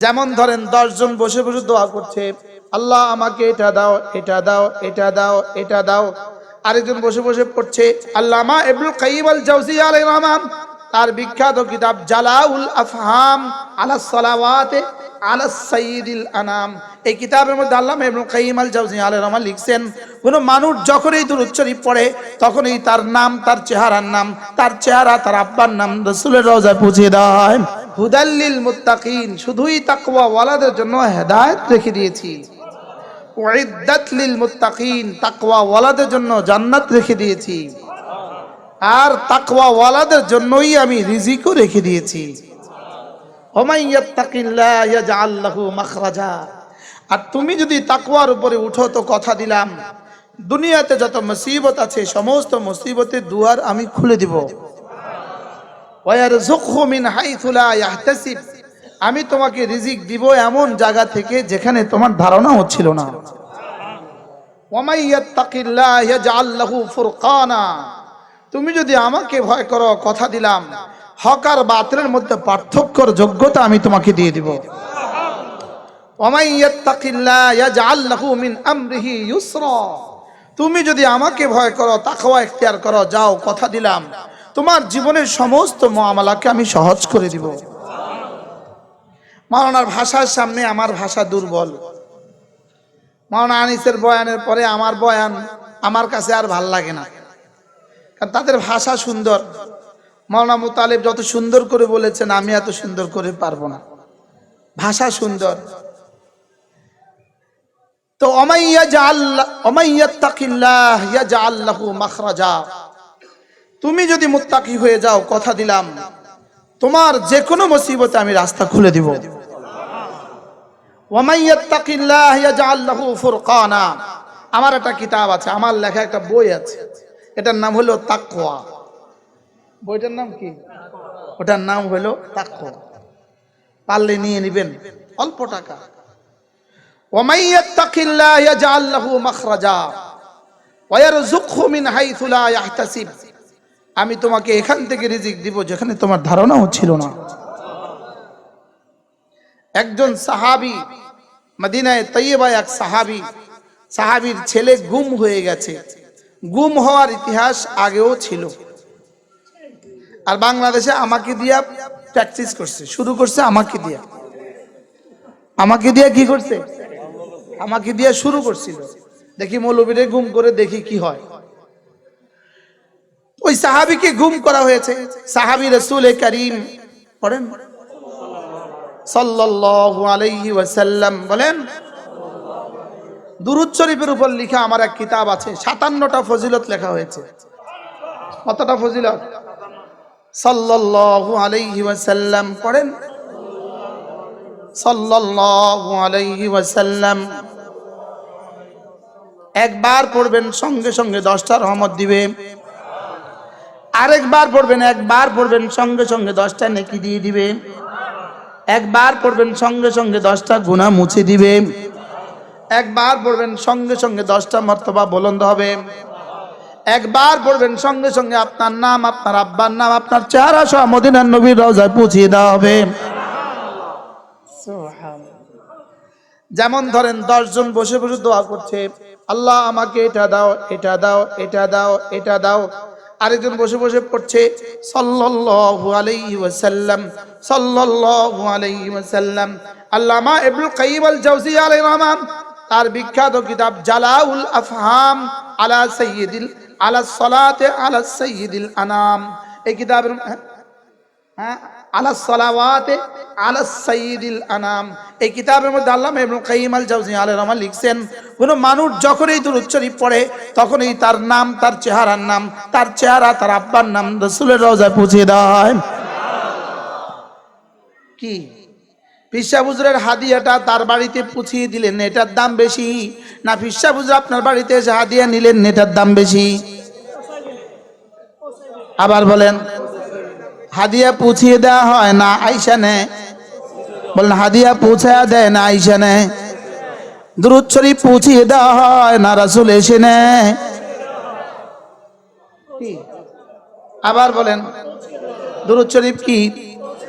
যেমন ধরেন দশজন বসে বসে দোয়া করছে, আল্লাহ আমাকে এটা দাও এটা দাও এটা দাও এটা দাও। আরেকজন বসে বসে পড়ছে, Allama Abul Qayyim al Jawzi আলাইহির রহমান। তার বিখ্যাত কিতাব জালাউল আফহাম আলা সালাওয়াতে আলা সাইয়্যিদিল আনাম। এই কিতাবের মধ্যে আল্লামা ইবনুল কাইয়িম আল জাওজিয়া আলাইহির রহমান লিখছেন, কোন মানুষ যখনই দুরূদ শরীফ পড়ে, তখনই তার নাম, তার চেহারার নাম, তার চেহারা তার আব্বার নাম রাসূলের রওজায় পৌঁছে হয় হুদাল্লিল মুত্তাকিন, শুধুই তাকওয়া ওয়ালাদের জন্য হেদায়েত রেখে দিয়েছি। উইদ্দাত লিল মুত্তাকিন, তাকওয়া ওয়ালাদের জন্য জান্নাত রেখে দিয়েছি। আর তাকওয়া ওয়ালাদের জন্যই আমি রিজিকও রেখে দিয়েছি। আর তুমি যদি তাকওয়ার উপরে উঠো তো কথা দিলাম, দুনিয়াতে যত মুসিবত আছে, সমস্ত মুসিবতের দুয়ার আমি খুলে দিব। আমি তোমাকে রিজিক দিব এমন জায়গা থেকে যেখানে তোমার ধারণা হচ্ছিল না। ওয়ামাই ইয়াত্তাকিল্লাহ ইয়াজআল লাহু ফুরকানা। তুমি যদি আমাকে ভয় করো, কথা দিলাম। হক আর বাতিলের মধ্যে পার্থক্যর যোগ্যতা আমি তোমাকে দিয়ে দিব। তুমি যদি আমাকে ভয় করো, তাকওয়া ইখতিয়ার করো, যাও, কথা দিলাম। তোমার জীবনের সমস্ত মুআমালাকে আমি সহজ করে দিব। মাওলানার ভাষার সামনে আমার ভাষা দুর্বল। মাওলানা আনিসের বয়ানের পরে আমার বয়ান আমার কাছে আর ভালো লাগে না। কারণ তাদের ভাষা সুন্দর। মাওলানা মুতালিব যত সুন্দর করে বলেছেন, আমি এত সুন্দর করে পারব না। ভাষা সুন্দর। তো তুমি যদি মুত্তাকি হয়ে যাও, কথা দিলাম, তোমার যে কোনো মুসিবতে আমি রাস্তা খুলে দিব। আমার একটা কিতাব আছে, আমার লেখা একটা বই আছে। এটার নাম হলো তাকোয়া বইটার নাম কি? ওটার নাম হলো তাকোয়া পারলে নিয়ে নেবেন, অল্প টাকা। আমি তোমাকে এখান থেকে রিজিক দিব যেখানে তোমার ধারণাও ছিল না। একজন সাহাবি, মদিনায় তৈবায় এক সাহাবি, সাহাবির ছেলে গুম হয়ে গেছে। গুম হওয়ার ইতিহাস আগেও ছিল। আর বাংলাদেশে আমাকে দিয়া প্র্যাকটিস করছে, শুরু করছে আমাকে দিয়া। আমাকে দিয়া কি করছে? আমাকে দিয়া শুরু করছিল। দেখি মৌলবীরে গুম করে দেখি কি হয়। ওই সাহাবিকে গুম করা হয়েছে। সাহাবি রসুল করিম পড়েন। সাল্লাল্লাহু আলাইহি ওয়াসাল্লাম বলেন দুরুদ শরীফের উপর লেখা আমার এক কিতাব আছে, সাতান্নটা ফজিলত লেখা হয়েছে। কতটা ফজিলত? সাল্লাল্লাহু আলাইহি ওয়াসাল্লাম পড়েন? সাল্লাল্লাহু আলাইহি ওয়াসাল্লাম। একবার পড়বেন, সঙ্গে সঙ্গে দশটা রহমত দিবে। আরেকবার পড়বেন, একবার পড়বেন, সঙ্গে সঙ্গে দশটা নেকি দিয়ে দিবে। একবার পড়বেন, সঙ্গে সঙ্গে দশটা গুণা মুছে দিবে। একবার পড়বেন সঙ্গে সঙ্গে দশটা মর্তবা বলন্দ হবে। একবার পড়বেন সঙ্গে সঙ্গে আপনার নাম আপনার আব্বার নাম আপনার চেহারা সহ মদিনার নবীর রওজায় পৌঁছিয়ে দেওয়া হবে। যেমন ধরেন দশজন বসে বসে দোয়া করছে আল্লাহ আমাকে এটা দাও এটা দাও এটা দাও এটা দাও। আরেকজন বসে বসে পড়ছে সাল্লাল্লাহু আলাইহি ওয়াসাল্লাম সাল্লাল্লাহু আলাইহি ওয়াসাল্লাম। আল্লামা ইবনুল কাইয়িম আল জাওজিয়া আলাইহির রহমান তার বিখ্যাত কিতাব জালাউল আফহাম আলা সাইয়্যিদিল, আলা সালাতে আলা সাইয়্যিদিল আনাম। এই কিতাবের হ্যাঁ আনাম। এই কিতাবের মধ্যে আল্লামা ইবনুল কাইয়িম আল জাওজিয়া আলাইহির রহমান লিখছেন, কোন মানুষ পড়ে, তখনই তার নাম, তার চেহারার নাম, তার চেহারা, তার আব্বার নাম রাসূলের রওজায় পৌঁছে হয় কি? পিসা বুজুরের হাদিয়াটা তার বাড়িতে পুছিয়ে দিলেন, এটার দাম বেশি। না পিসা বুজুর আপনার বাড়িতে এসে হাদিয়া নিলেন, এটার দাম বেশি। আবার বলেন, হাদিয়া পুছিয়ে দেওয়া হয় না আইসা নেয় বলেন হাদিয়া পৌঁছায়া দেয় না আইসা নেয় দুরুদ পৌঁছিয়ে দেওয়া হয় না, রাসুল এসে নেয় আবার বলেন, দুরুদ শরীফ কি?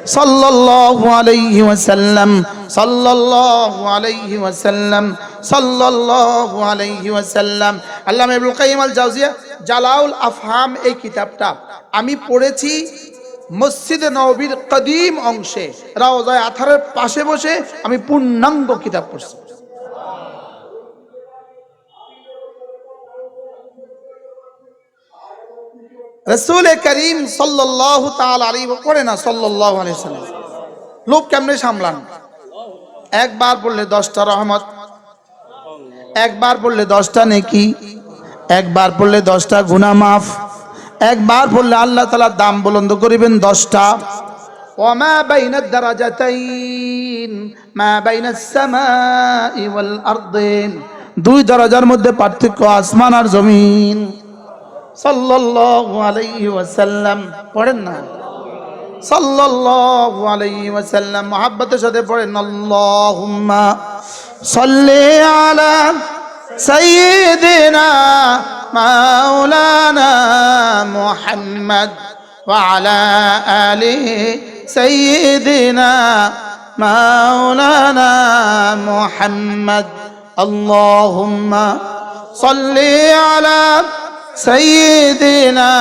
সাল্লাল্লাহু আলাইহি ওয়াসাল্লাম, সাল্লাল্লাহু আলাইহি ওয়াসাল্লাম, সাল্লাল্লাহু আলাইহি ওয়াসাল্লাম। আল্লামা ইবনুল কাইয়িম আল জাওজিয়া জালাউল আফহাম, এই কিতাবটা আমি পড়েছি মসজিদে নববীর কদিম অংশে। রাওজায় আথারের পাশে বসে আমি পূর্ণাঙ্গ কিতাব পড়ছি। রসুল করিম সাল্লাল্লাহু তাআলা আলাইহি পড়ে না সাল্লাল্লাহু আলাইহি সাল্লাম লোক কেমনে সামলান একবার পড়লে দশটা রহমত একবার পড়লে দশটা নেকি একবার পড়লে দশটা গুনাহ মাফ একবার পড়লে আল্লাহ তাআলা দাম বুলন্দ করিবেন দশটা وما بين الدرجتين ما بين السماء والأرض দুই দরজার মধ্যে পার্থক্য আসমান আর জমিন সাল্লাল্লাহু আলাইহি ওয়াসাল্লাম পড়েন না সাল্লাল্লাহু আলাইহি ওয়াসাল্লাম মহাব্বতের সাথে পড়েন আল্লাহুম্মা সাল্লি আলা সাইয়্যিদিনা মাওলানা মুহাম্মদ وعلى آل سيدنا مولانا محمد اللهم صل على سيدنا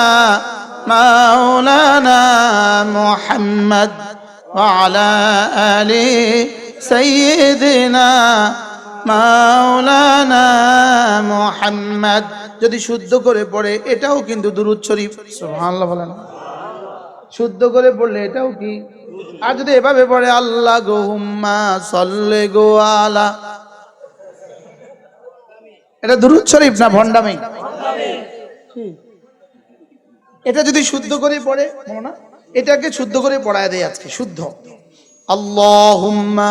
مولانا محمد وعلى آل سيدنا মাওলানা মুহাম্মদ যদি শুদ্ধ করে পড়ে এটাও কিন্তু দুরুদ শরীফ সুবহানাল্লাহ বলেন শুদ্ধ করে পড়লে এটাও কি আর যদি এভাবে পড়ে আল্লাহ গো হুম্মা সল্লে গো আলা এটা দুরুদ শরীফ না ভন্ডামি এটা যদি শুদ্ধ করে পড়ে না এটাকে শুদ্ধ করে পড়ায় দেয় আজকে, শুদ্ধ। আল্লাহুম্মা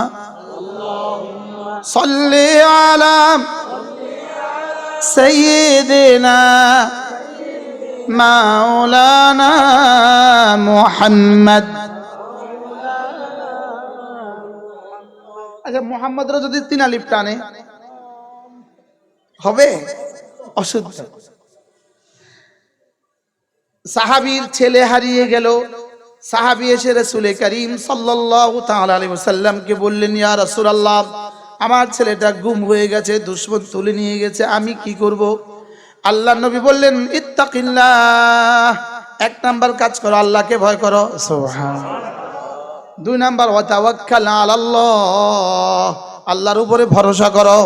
সাল্লি আলা সাইয়্যিদিনা মাওলানা মুহাম্মদ। আচ্ছা মোহাম্মদরা যদি তিন আলিফ টানে, হবে? অশুদ্ধ। সাহাবীর ছেলে হারিয়ে গেল। সাহাবি এসে রসুলে করিম ওয়াসাল্লামকে বললেন, ইয়া রাসূলুল্লাহ, আমার ছেলেটা গুম হয়ে গেছে, দুশমন তুলে নিয়ে গেছে, আমি কি করব? আল্লাহ নবী বললেন, ইত্তাকিল্লাহ, এক নাম্বার কাজ করো, আল্লাহকে ভয় করো। দুই নাম্বার আলাল্লাহ, আল্লাহর উপরে ভরসা করো।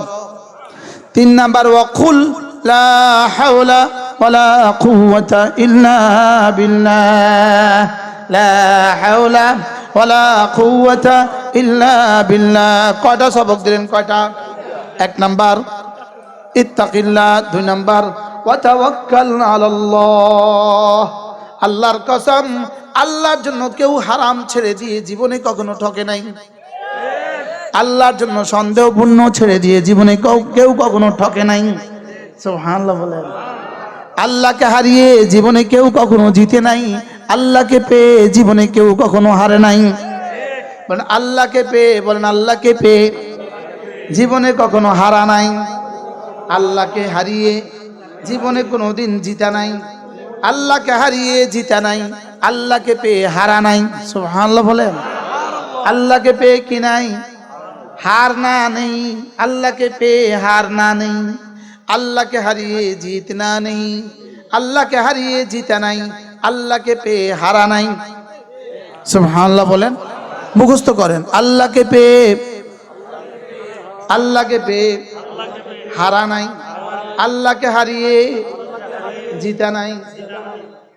তিন নাম্বার ওয়াকুল ওয়ালা কুওয়াতা ইল্লা বিল্লাহ লা হাওলা ওয়ালা কুওয়াতা ইল্লা বিল্লাহ কয়টা সবক দিলেন? কয়টা? এক নাম্বার, ইত্তাকিল্লাহ। দুই নাম্বার ওয়াতাওয়াক্কাল আলাল্লাহ আল্লাহর কসম, আল্লাহর জন্য কেউ হারাম ছেড়ে দিয়ে জীবনে কখনো ঠকে নাই। আল্লাহর জন্য সন্দেহপূর্ণ ছেড়ে দিয়ে জীবনে কেউ- কেউ কখনো ঠকে নাই। সুবহানাল্লাহ বলেন। আল্লাহকে হারিয়ে জীবনে কেউ কখনো জিতে নাই। আল্লাহকে পেয়ে জীবনে কেউ কখনো হারে নাই। বলেন, আল্লাহকে পেয়ে, বলেন, আল্লাহকে পেয়ে জীবনে কখনো হারা নাই। আল্লাহকে হারিয়ে জীবনে কোনো দিন জিতা নাই। আল্লাহকে হারিয়ে জিতা নাই। আল্লাহকে পেয়ে হারা নাই। সুবহানাল্লাহ বলেন। আল্লাহকে পেয়ে কি নাই? হার না নেই। আল্লাহকে পেয়ে হার না নেই। আল্লাহকে হারিয়ে জিত না নেই আল্লাহকে হারিয়ে জিতা নাই আল্লাহকে পেয়ে হারা নাই সুবহানাল্লাহ বলেন মুখস্থ করেন আল্লাহকে পেয়ে আল্লাহকে পেয়ে হারা নাই আল্লাহকে হারিয়ে জিতা নাই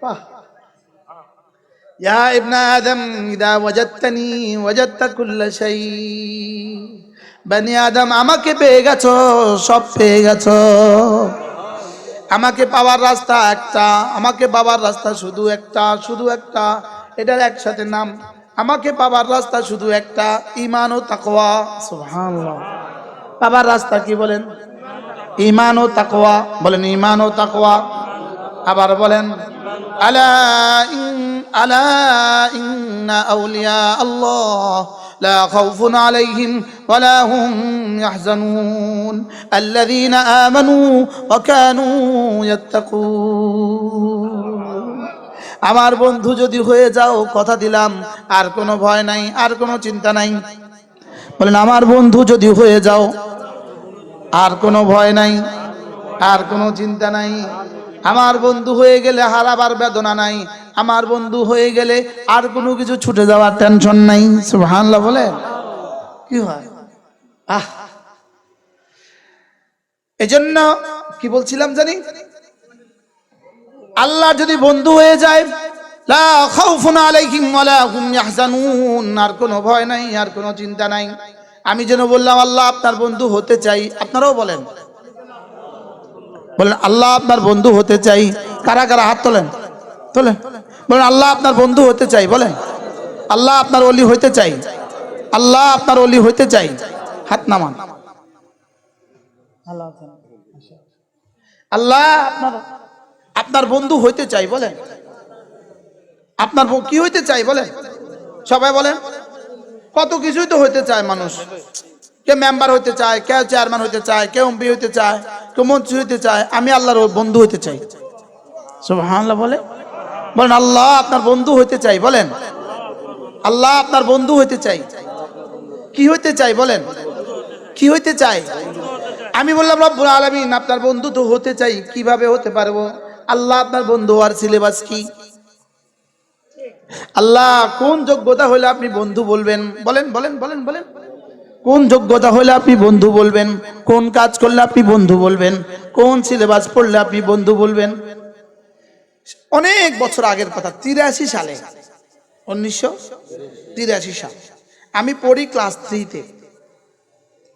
বাহ يا ابن آدم إذا وجدتني وجدت كل شيء বনি আদম, আমাকে পেয়ে গেছো, সব পেয়ে গেছো। আমাকে পাওয়ার রাস্তা একটা, আমাকে পাওয়ার রাস্তা শুধু একটা শুধু একটা, এটার একসাথে নাম। আমাকে পাওয়ার রাস্তা শুধু একটা ইমান ও সুবহানাল্লাহ। পাওয়ার রাস্তা কি বলেন? ইমান ও তাকওয়া। বলেন ইমান ও তাকওয়া। আবার বলেন, আলা আলা ইন্না আউলিয়া আল্লাহ। لا خوف عليهم ولا هم يحزنون الذين آمنوا وكانوا يتقون আমার বন্ধু যদি হয়ে যাও কথা দিলাম আর কোনো ভয় নাই আর কোনো চিন্তা নাই বলেন আমার বন্ধু যদি হয়ে যাও আর কোনো ভয় নাই আর কোনো চিন্তা নাই আমার বন্ধু হয়ে গেলে হারাবার বেদনা নাই আমার বন্ধু হয়ে গেলে আর কোনো কিছু ছুটে যাওয়ার টেনশন নাই। সুবহানাল্লাহ বলে? কি হয়? আহ। এজন্য কি বলছিলাম জানি? আল্লাহ যদি বন্ধু হয়ে যায় আর কোনো ভয় নাই, আর কোনো চিন্তা নাই। আমি যেন বললাম, আল্লাহ আপনার বন্ধু হতে চাই। আপনারাও বলেন। বলেন, আল্লাহ আপনার বন্ধু হতে চাই। কারা কারা হাত তোলেন? তোলেন। বলেন আল্লাহ আপনার বন্ধু হতে চাই বলেন। আল্লাহ আপনার অলি হইতে চাই। আল্লাহ আপনার অলি হইতে চাই। হাত নামান। আল্লাহ আপনার আপনার বন্ধু হইতে চাই বলেন। আপনার কি হইতে চাই বলেন। সবাই বলেন। কত কিছুই তো হইতে চায় মানুষ। কেউ মেম্বার হইতে চায় কেউ চেয়ারম্যান হইতে চায় কেউ এমপি হইতে চায় কেউ মন্ত্রী হইতে চায় আমি আল্লাহর বন্ধু হইতে চাই। সব সুবহানাল্লাহ বলে বলেন, আল্লাহ আপনার বন্ধু হইতে চাই, বলেন। আল্লাহ আপনার বন্ধু হইতে চাই। কি হইতে চাই, বলেন? কি হইতে চাই? আমি বললাম, রব্বুল আলামিন, আপনার বন্ধু তো হতে চাই, কীভাবে হতে পারব? আল্লাহ আপনার বন্ধু আর সিলেবাস কি? আল্লাহ, কোন যোগ্যতা হলে আপনি বন্ধু বলবেন? বলেন বলেন বলেন বলেন। কোন যোগ্যতা হলে আপনি বন্ধু বলবেন? কোন কাজ করলে আপনি বন্ধু বলবেন? কোন সিলেবাস পড়লে আপনি বন্ধু বলবেন? অনেক বছর আগের কথা, তিরাশি সালে, উনিশশো তিরাশি সাল। আমি পড়ি ক্লাস থ্রিতে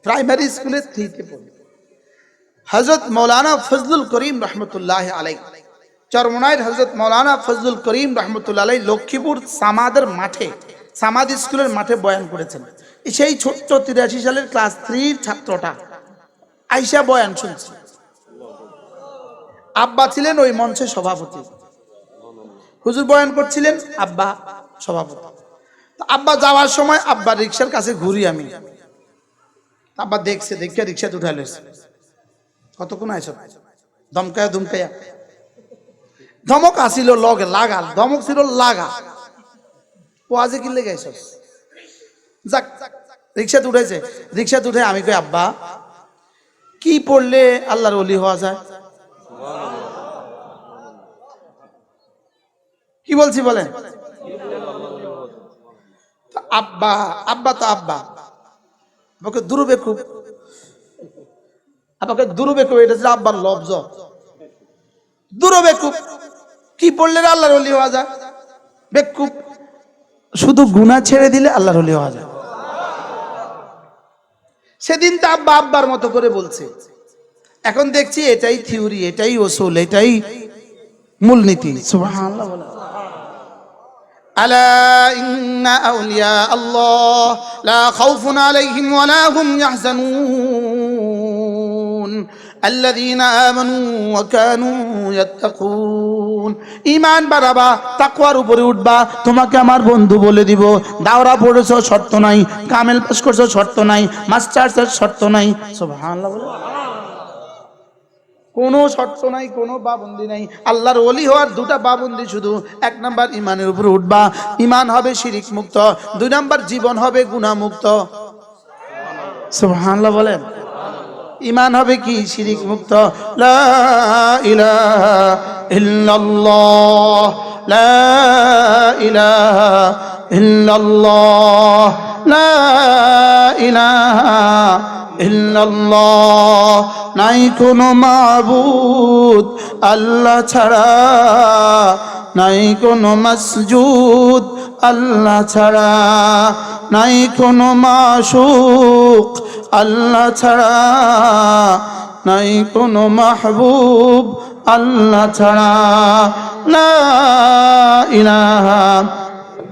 প্রাইমারি স্কুলে থ্রিতে পড়ি। হজরত মৌলানা ফজলুল করিম রহমতুল্লাহ আলাই চরমনাইর হজরত মৌলানা ফজলুল করিম রহমতুল্লাহ আলাই লক্ষ্মীপুর সামাদের মাঠে, সামাদ স্কুলের মাঠে বয়ান করেছেন। সেই ছোট্ট তিরাশি সালের ক্লাস থ্রির ছাত্রটা আইসা বয়ান শুনছে। আব্বা ছিলেন ওই মঞ্চে সভাপতি। হুজুর বয়ান করছিলেন, আব্বা, সভাপতি। আব্বা যাওয়ার সময় আব্বা রিক্সার কাছে ঘুরি আমি। আব্বা দেখছে দেখে রিক্সা উঠে লইছে। কতক্ষণ আইস? দমকায়া দুমকায়া ধমক আসিল লগে, লাগাল। ধমক ছিল লাগা। ও আজে কি লেগে আইস? যাক, রিক্সা উঠেছে রিক্সা উঠে আমি কই, আব্বা, কি পড়লে আল্লাহর অলি হওয়া যায়? কি বলছি বলেন? তো আব্বা আব্বা তো আব্বা। আমাকে দুরবে খুব। আমাকে দুরবে খুব, এটা ছিল আব্বার লব্জ দুরবে খুব। কি পড়লে আল্লাহর অলি হওয়া যায়? বেকুব শুধু গুণা ছেড়ে দিলে আল্লাহর অলি হওয়া যায়। সেদিন তো আব্বা আব্বার মতো করে বলছে। এখন দেখছি এটাই থিওরি এটাই ওসুল, এটাই মূলনীতি। সুবহানাল্লাহ বলে। ألا إن أولياء الله لا خوف عليهم ولا هم يحزنون الذين آمنوا وكانوا يتقون ইমান বাড়াবা তাকওয়ার উপরে উঠবা তোমাকে আমার বন্ধু বলে দিব দাওরা পড়েছো শর্ত নাই কামেল পাস করছো শর্ত নাই মাস্টার্সের শর্ত নাই সুবহানাল্লাহ বলে কোনো শর্ত নাই, কোনো পাবন্দি নাই। আল্লাহর ওলি হওয়ার দুটা পাবন্দি শুধু, এক নাম্বার ইমানের উপর উঠবা। ইমান হবে শিরিক মুক্ত, দুই নাম্বার জীবন হবে গুনাহ মুক্ত। সুবহানাল্লাহ বলেন। ইমান হবে কি? শিরিক মুক্ত। লা ইলাহা ইল্লাল্লাহ। লা ইলাহা ইল্লাল্লাহ। লা ইলাহা ইল্লাল্লাহ। নাই কোনো মাবুদ, আল্লাহ ছাড়া। নাই কোনো মসজুদ, আল্লাহ ছাড়া। নাই কোনো মাসুক আল্লাহ ছাড়া। নাই কোনো মাহবুব, আল্লাহ ছাড়া। লা ইলাহা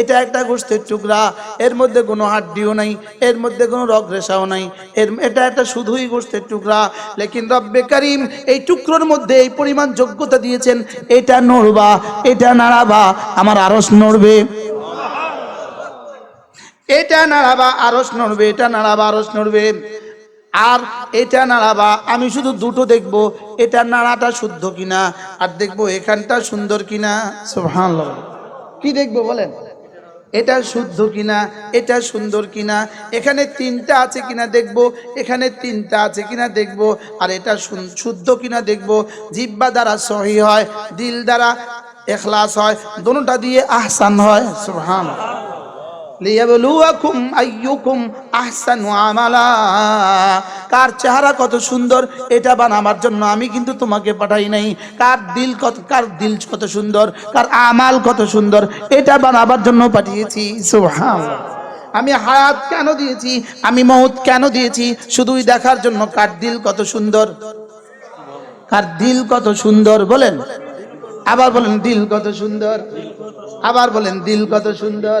এটা একটা গোষ্ঠের টুকরা। এর মধ্যে কোনো হাড্ডিও নাই, এর মধ্যে কোনো রগ রেশাও নাই। এর এটা একটা শুধুই গোষ্ঠের টুকরা। লেকিন রব্বে করিম এই টুকরোর মধ্যে এই পরিমাণ যোগ্যতা দিয়েছেন, এটা নড়বা, এটা নাড়াবা, আমার আরস নড়বে। এটা নাড়াবা আরস নড়বে, এটা নাড়াবা আরস নড়বে। আর এটা নাড়াবা, আমি শুধু দুটো দেখব, এটা নাড়াটা শুদ্ধ কিনা, আর দেখব এখানটা সুন্দর কিনা। সুবহানাল্লাহ। কি দেখব বলেন? এটা শুদ্ধ কিনা, এটা সুন্দর কিনা, এখানে তিনটা আছে কিনা দেখব, এখানে তিনটা আছে কিনা দেখব, আর এটা শুদ্ধ কিনা দেখব। জিব্বা দ্বারা সহি হয়, দিল দ্বারা এখলাস হয় দোনোটা দিয়ে আহসান হয়, সুবহানাল্লাহ। লিয়াবলুয়াকুম আইয়ুকুম আহসানু আমালা। কার চেহারা কত সুন্দর, এটা বানাবার জন্য আমি কিন্তু তোমাকে পাঠাই নাই। কার দিল কত, কার দিল কত সুন্দর, কার আমাল কত সুন্দর, এটা বানাবার জন্য পাঠিয়েছি। সুবহানাল্লাহ। আমি হায়াত কেন দিয়েছি, আমি মৌত কেন দিয়েছি, শুধুই দেখার জন্য কার দিল কত সুন্দর। কার দিল কত সুন্দর, বলেন। আবার বলেন দিল কত সুন্দর। আবার বলেন দিল কত সুন্দর।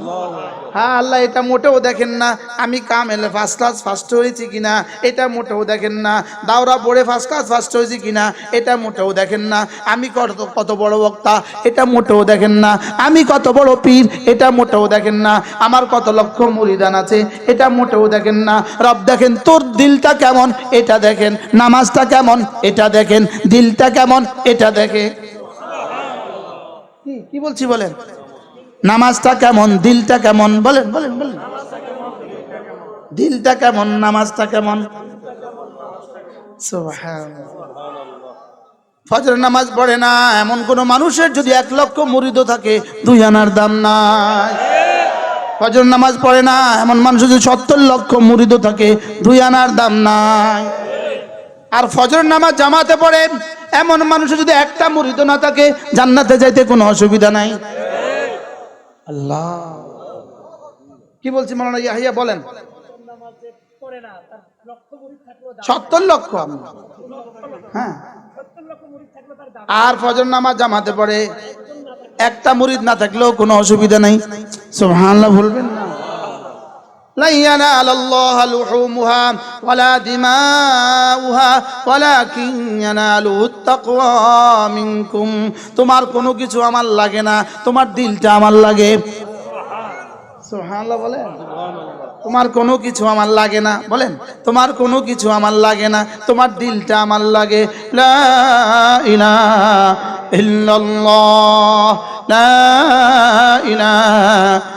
হ্যাঁ আল্লাহ, এটা মোটেও দেখেন না। আমি কামেলে ফার্স্ট ক্লাস ফার্স্ট হয়েছি কিনা, এটা মোটেও দেখেন না। দাওরা পড়ে ফার্স্ট ক্লাস ফার্স্ট হয়েছি কিনা, এটা মোটেও দেখেন না। আমি কত কত বড় বক্তা, এটা মোটেও দেখেন না। আমি কত বড় পীর, এটা মোটেও দেখেন না। আমার কত লক্ষ মরিদান আছে, এটা মোটেও দেখেন না। রব দেখেন, তোর দিলটা কেমন, এটা দেখেন। নামাজটা কেমন, এটা দেখেন। দিলটা কেমন, এটা দেখে। কি কি বলছি বলেন? নামাজটা কেমন, দিলটা কেমন? বলেন বলেন বলেন। দিলটা কেমন, নামাজটা কেমন। ফজর নামাজ পড়ে না, এমন কোন মানুষের যদি এক লক্ষ মুরিদ থাকে, দুই আনার দাম নাই। ফজর নামাজ পড়ে না, এমন মানুষ যদি সত্তর লক্ষ মুরিদ থাকে, দুই আনার দাম নাই। আর ফজর নামাজ জামাতে পড়ে, এমন মানুষের যদি একটা মুরিদ না থাকে, জান্নাতে যাইতে কোনো অসুবিধা নাই। কি বলছি মালানা ইয়াহিয়া, বলেন। সত্তর লক্ষ। হ্যাঁ। আর ফজর নামাজ জামাতে পড়ে। একটা মুরিদ না থাকলেও কোনো অসুবিধা নাই। সুবহানাল্লাহ, ভুলবেন না। لن ينال الله لحومها ولا دماؤها ولكن يناله التقوى منكم তোমার কোনো কিছু আমার লাগে না তোমার দিলটা আমার লাগে সুবহানাল্লাহ বলেন তোমার কোনো কিছু আমার লাগে না বলেন তোমার কোনো কিছু আমার লাগে না তোমার দিলটা আমার লাগে লা ইলাহা ইল্লাল্লাহ লা ইলাহা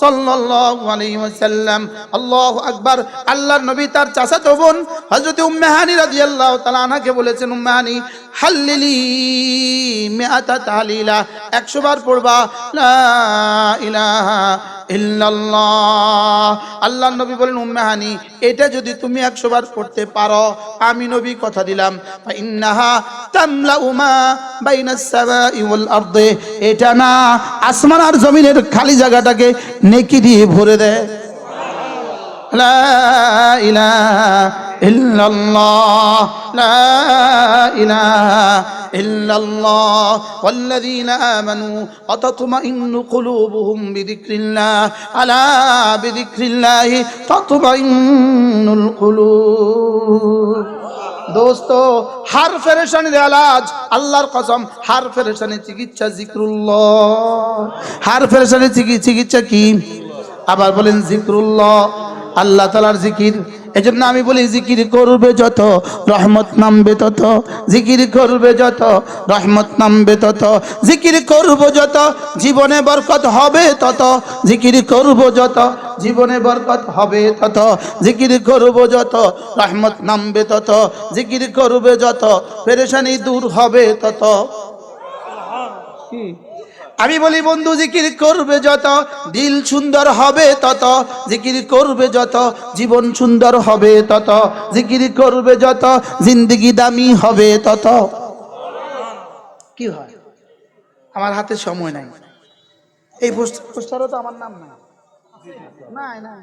সাল্লাল্লাহু আল্লাহু নবী তার বলেছেন, উম্মে হানি, হাল্লিলি মিআতা তাহলিলা 100 বার ইলাহা আল্লাহর নবী বলেন, উম্মে হানি, এটা যদি তুমি 100 বার পড়তে পারো, আমি নবী কথা দিলাম। ফা ইন্নাহা তামলাউ মা বাইনাস সামাই ওয়াল আরদে। এটা না আসমান আর জমিনের খালি জায়গাটাকে নেকি দিয়ে ভরে দেয় লা ইলাহা ইল্লাল্লাহ লা ইলাহা ইল্লাল্লাহ والذين آمنوا وتطمئن قلوبهم بذكر الله ألا بذكر الله تطمئن القلوب দোস্ত, হার ফেরেশানির এলাজ আল্লাহর কসম, হার ফেরেশানির চিকিৎসা জিক্রুল্লাহ। হার ফেরেশানির চিকি- চিকিৎসা কি? আবার বলেন জিক্রুল্লাহ, আল্লাহ তালার জিকির এজন্য আমি বলি, জিকির করবে যত, রহমত নামবে তত, জিকির করবে যত, রহমত নামবে তত, জিকির করব যত, জীবনে বরকত হবে তত, জিকির করব যত, জীবনে বরকত হবে তত, জিকির করব যত, রহমত নামবে তত, জিকির করবে যত, পেরেশানি দূর হবে তত। আমি বলি, বন্ধু, জিকির করবে যত, দিল সুন্দর হবে তত, জিকির করবে যত, জীবন সুন্দর হবে তত, জিকির করবে যত, জিন্দগি দামি হবে তত। কি হয়? আমার হাতে সময় নাই। এই পোস্টার পোস্টারও তো আমার নাম নাই। নাই নাই